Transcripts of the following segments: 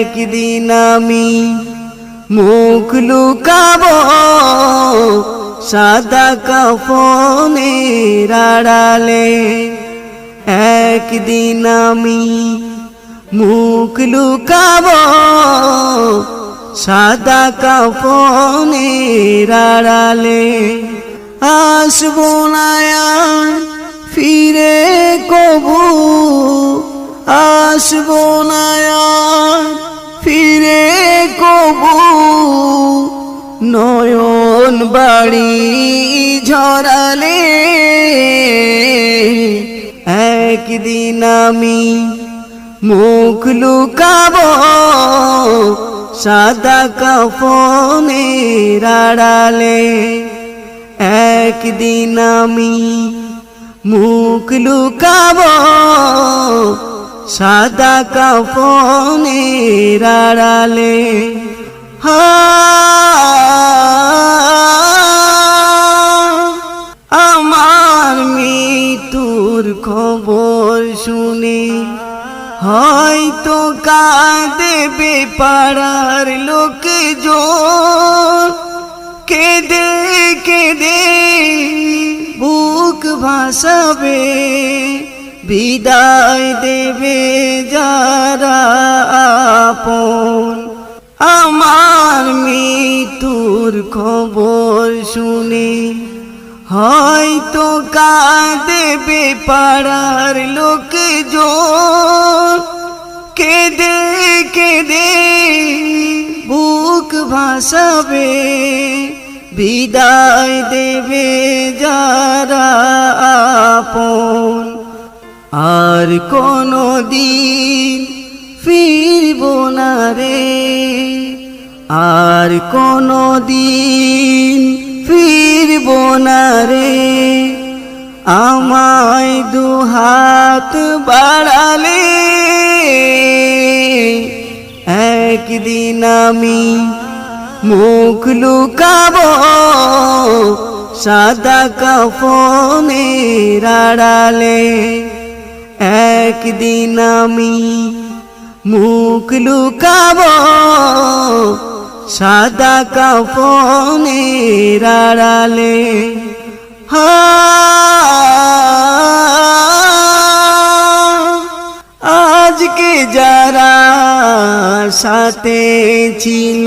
একদিন আমি মুখ লুকাব সাদা কাফনের আড়ালে একদিন আমি মুখ লুকাব সাদা কাফনের আড়ালে আসব না ফিরে কবু, আসব না ফিরে কবু। নয়ন বাড়ি ঝরালে একদিন আমি মুখ লুকাব সাদা কাফনের আড়ালে একদিন আমি মুখ লুকাব, সাদা কাফনের আড়ালে হা, আমার মৃত্যুর খবর শুনে হয়তো কাঁদেবে পাড়ার লোকে জোর কেঁদে কেঁদে বুক ভাসাবে, বিদায় দেবে যারা আপন। আমার মৃত্যুর খবর শুনে হয়তো কাঁদেবে পাড়ার লোকে জোর ভাসাবে বিদায় দেবে যারা আপন। আর কোনো দিন ফিরব না রে। আর কোনো দিন ফিরব না রে। আমায় দুহাত বাড়ালে, একদিন আমি মুখ লুকাব, সাদা কাফনের আড়ালে একদিন আমি মুখ লুকাব, সাদা কাফনের আড়ালে হা, আজকে যারা সাথে ছিল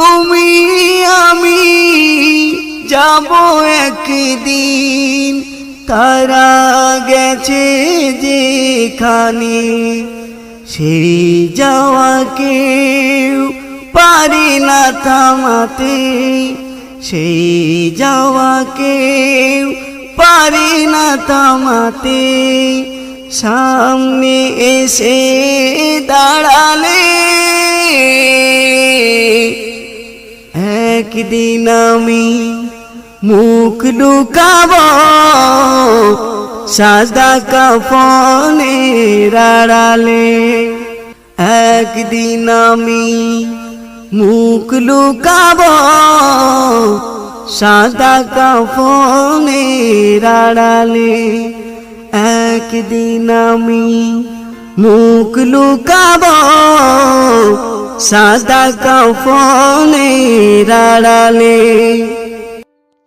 তুমি আমি যাব একদিন। তারা গেছে যেখানে, সেই যাওয়াকে পারি না থামাতে। সেই যাওয়াকে পারি না থামাতে। সামনে এসে দাঁড়ালে। একদিন আমি মুখ লুকাব সাদা কাফনের আড়ালে। একদিন আমি মুখ লুকাব সাদা কাফনের আড়ালে। একদিন আমি মুখ লুকাব সাদা কাফনের আড়ালে